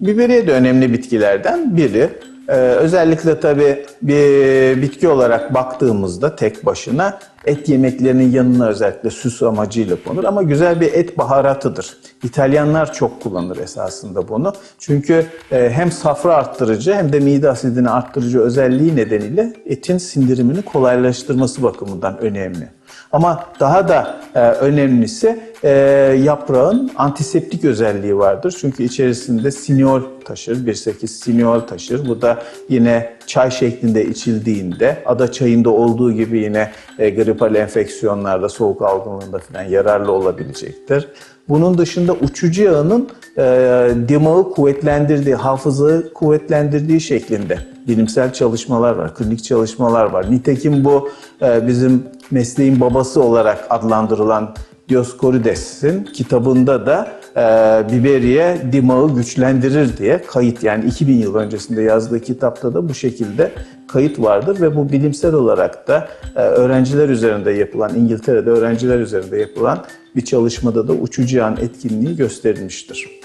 Biberiye de önemli bitkilerden biri. Ee, özellikle tabii bir bitki olarak baktığımızda tek başına et yemeklerinin yanına özellikle süs amacıyla konur ama güzel bir et baharatıdır. İtalyanlar çok kullanır esasında bunu. Çünkü e, hem safra arttırıcı hem de mide asidini arttırıcı özelliği nedeniyle etin sindirimini kolaylaştırması bakımından önemli. Ama daha da e, önemlisi e, yaprağın antiseptik özelliği vardır. Çünkü içerisinde sinol taşır, 1.8 sinol taşır. Bu da yine çay şeklinde içildiğinde ada çayında olduğu gibi yine e, gripal enfeksiyonlarda, soğuk algınlığında falan yararlı olabilecektir. Bunun dışında uçucu yağının e, dimağı kuvvetlendirdiği, hafızayı kuvvetlendirdiği şeklinde bilimsel çalışmalar var, klinik çalışmalar var. Nitekim bu e, bizim mesleğin babası olarak adlandırılan Dioscorides'in kitabında da e, biberiye dimağı güçlendirir diye kayıt yani 2000 yıl öncesinde yazdığı kitapta da bu şekilde kayıt vardır ve bu bilimsel olarak da e, öğrenciler üzerinde yapılan İngiltere'de öğrenciler üzerinde yapılan bir çalışmada da uçucu yağın etkinliği gösterilmiştir.